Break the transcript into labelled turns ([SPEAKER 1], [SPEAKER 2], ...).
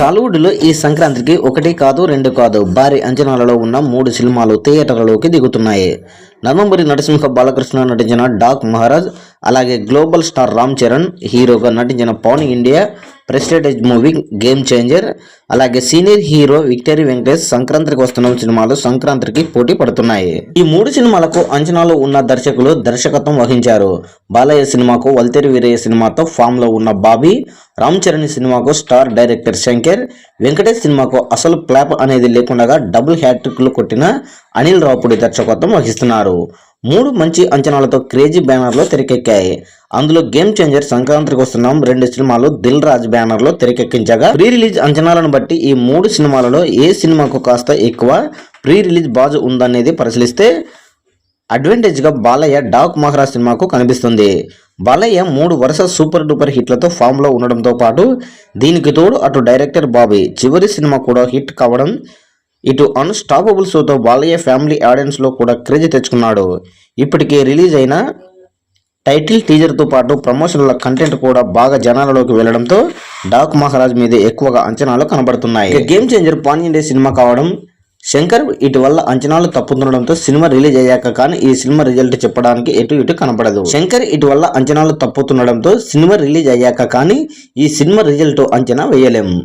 [SPEAKER 1] టాలీవుడ్లో ఈ సంక్రాంతికి ఒకటి కాదు రెండు కాదు. భారీ అంచనాలలో ఉన్న మూడు సినిమాలు థియేటర్లలోకి దిగుతున్నాయి. నందమూరి నరసింహ బాలకృష్ణ నటించిన డాక్ మహారాజ్ అలాగే గ్లోబల్ స్టార్ రామ్ చరణ్ హీరోగా నటించిన pan India prestige movie game changer. అలాగే సీనియర్ హీరో విక్టరీ వెంకటేష్ సంక్రాంతికి వస్తున్న సినిమాలు సంక్రాంతికి పోటీ పడుతున్నాయి. ఈ మూడు సినిమాలకు అంచనాలు ఉన్న దర్శకులు దర్శకత్వం వహించారు. బాలయ్య సినిమాకు వల్తేరి వీరయ్య సినిమాతో ఫామ్లో ఉన్న బాబీ రామ్ చరణ్ సినిమాకు స్టార్ డైరెక్టర్ శంకర్ వెంకటేష్ సినిమాకు అసలు ప్లాప్ అనేది లేకుండా డబుల్ హ్యాట్రిక్లు కొట్టిన అనిల్ రావుపూడి దర్శకత్వం వహిస్తున్నారు. మూడు మంచి అంచనాలతో క్రేజీ బ్యానర్లో తెరకెక్కాయి. అందులో గేమ్ చేంజర్ సంక్రాంతికి వస్తున్నాం. రెండు సినిమాలు దిల్ రాజ్ బ్యానర్లో తెరకెక్కించగా ప్రీ రిలీజ్ అంచనాలను బట్టి ఈ మూడు సినిమాలలో ఏ సినిమాకు కాస్త ఎక్కువ ప్రీ రిలీజ్ బాజు ఉందనేది పరిశీలిస్తే అడ్వాంటేజ్గా బాలయ్య డాక్ మహారాజ్ సినిమాకు కనిపిస్తుంది. బాలయ్య మూడు వరుస సూపర్ డూపర్ హిట్లతో ఫామ్లో ఉండడంతో పాటు దీనికి తోడు అటు డైరెక్టర్ బాబీ చివరి సినిమా కూడా హిట్ కావడం ఇటు అన్స్టాపబుల్ షోతో బాలయ్య ఫ్యామిలీ ఆడియన్స్లో కూడా క్రేజ్ తెచ్చుకున్నాడు. ఇప్పటికే రిలీజ్ అయిన టైటిల్ టీజర్తో పాటు ప్రమోషన్ల కంటెంట్ కూడా బాగా జనాలలోకి వెళ్ళడంతో డాక్ మహారాజ్ మీద ఎక్కువగా అంచనాలు కనబడుతున్నాయి. గేమ్ చేంజర్ పాన్ ఇండియా సినిమా కావడం శంకర్ ఇటువల్ల అంచనాలు తప్పుతుండడంతో సినిమా రిలీజ్ అయ్యాక కానీ ఈ సినిమా రిజల్ట్ చెప్పడానికి ఎటు ఇటు కనపడదు శంకర్ ఇటువల్ల అంచనాలు తప్పుతుండడంతో సినిమా రిలీజ్ అయ్యాక కానీ ఈ సినిమా రిజల్ట్ అంచనా వేయలేము